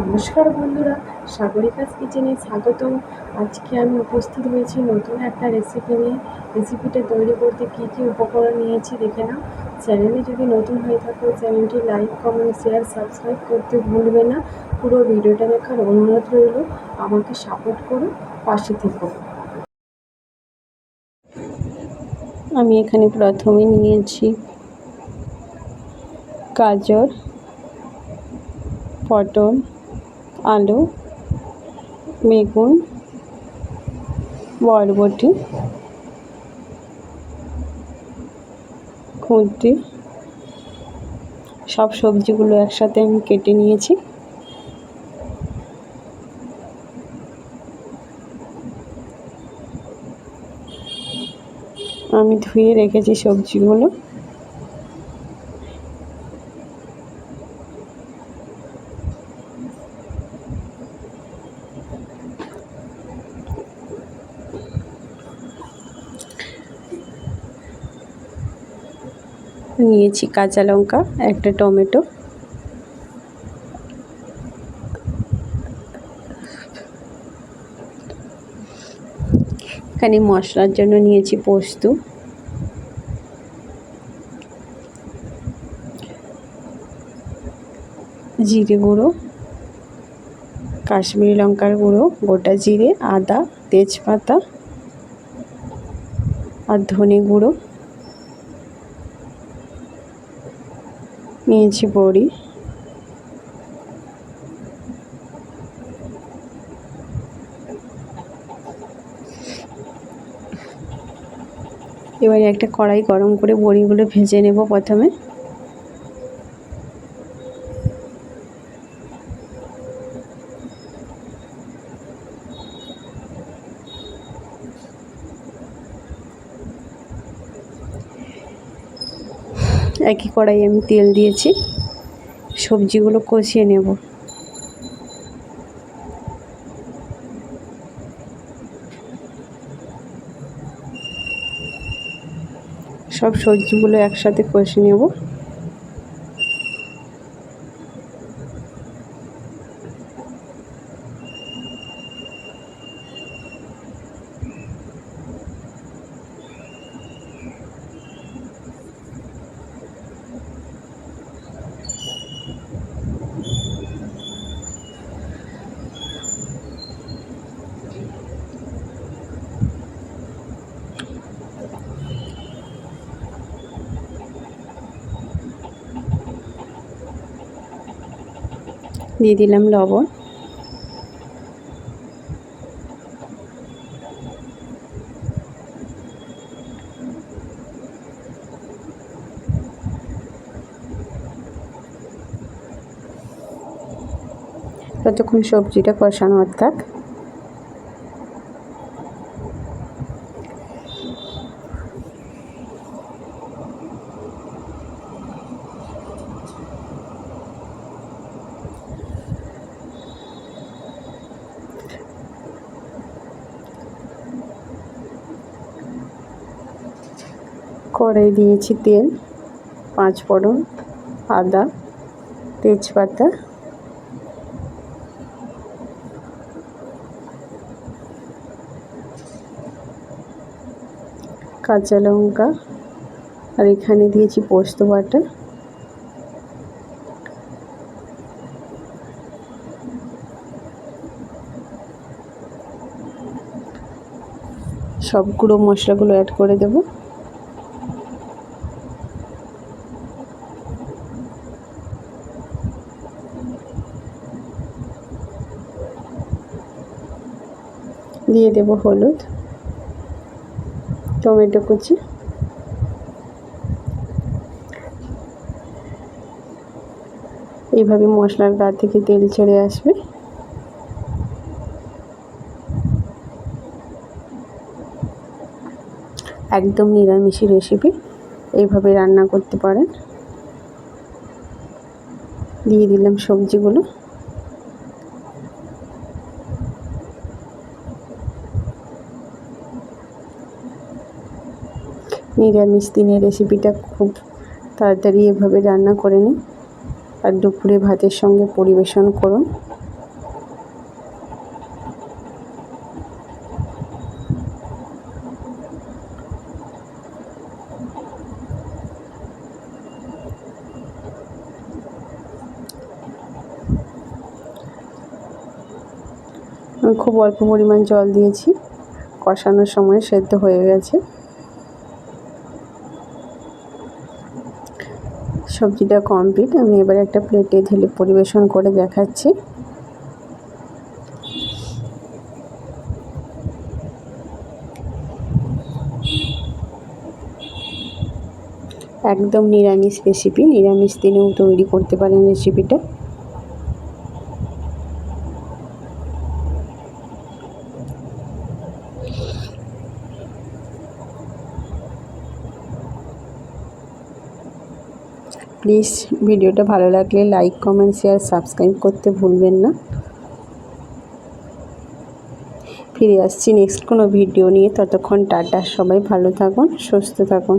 নমস্কার বন্ধুরা সাগরিকাস কিচেনে স্বাগত আজকে আমি উপস্থিত হয়েছি নতুন একটা রেসিপি নিয়ে। রেসিপিটা তৈরি করতে কী কী উপকরণ নিয়েছি দেখে নাও। চ্যানেলে যদি নতুন হয়ে থাকো, চ্যানেলটি লাইক কমেন্ট শেয়ার সাবস্ক্রাইব করতে ভুলবে না। পুরো ভিডিওটা দেখার অনুরোধ রইল, আমাকে সাপোর্ট করো, পাশে থেকো। আমি এখানে প্রথমে নিয়েছি গাজর, পটল আলু বেগুন বরবটি খুন্তি সব সবজিগুলো একসাথে আমি কেটে নিয়েছি। আমি ধুয়ে রেখেছি সবজিগুলো। নিয়েছি কাঁচা লঙ্কা, একটা টমেটো। এখানে মশলার জন্য নিয়েছি পোস্ত। জিরে গুঁড়ো, কাশ্মীরি লঙ্কার গুঁড়ো, গোটা জিরে, আদা, তেজপাতা আর ধনে গুঁড়ো। নিয়েছি বড়ি। এবারে একটা কড়াই গরম করে বড়িগুলো ভেজে নেব প্রথমে। একই কড়াই আমি তেল দিয়েছি। সবজিগুলো কষিয়ে নেব। সব সবজিগুলো একসাথে কষে নেব। দিয়ে দিলাম লবণ। ততক্ষণ সবজিটা কষানো থাক কড়াই দিয়েছি তেল, পাঁচ ফোড়ন, আদা, তেজপাতা। কাঁচা লঙ্কা, আর এখানে দিয়েছি পোস্ত বাটা। সব গুঁড়ো মশলাগুলো অ্যাড করে দেবো। দিয়ে দেব হলুদ, টমেটো কুচি। এইভাবে মশলার গা থেকে তেল ছেড়ে আসবে। একদম নিরামিষি রেসিপি এইভাবে রান্না করতে পারেন। দিয়ে দিলাম সবজিগুলো। নিরামিষ দিনের রেসিপিটা খুব তাড়াতাড়ি এভাবে রান্না করে নিন আর দুপুরে ভাতের সঙ্গে পরিবেশন করুন। খুব অল্প পরিমাণ জল দিয়েছি, কষানোর সময় সেদ্ধ হয়ে গেছে। সবজিটা কমপ্লিট আমি এবার একটা প্লেটে ঢেলে পরিবেশন করে দেখাচ্ছি। একদম নিরামিষ রেসিপি নিরামিষ দিনেও তৈরি করতে পারেন রেসিপিটা প্লিজ ভিডিওটা ভালো লাগলে লাইক, কমেন্ট, শেয়ার, সাবস্ক্রাইব করতে ভুলবেন না। ফিরে আসছি নেক্সট কোনো ভিডিও নিয়ে। ততক্ষণ টাটা, সবাই ভালো থাকুন, সুস্থ থাকুন।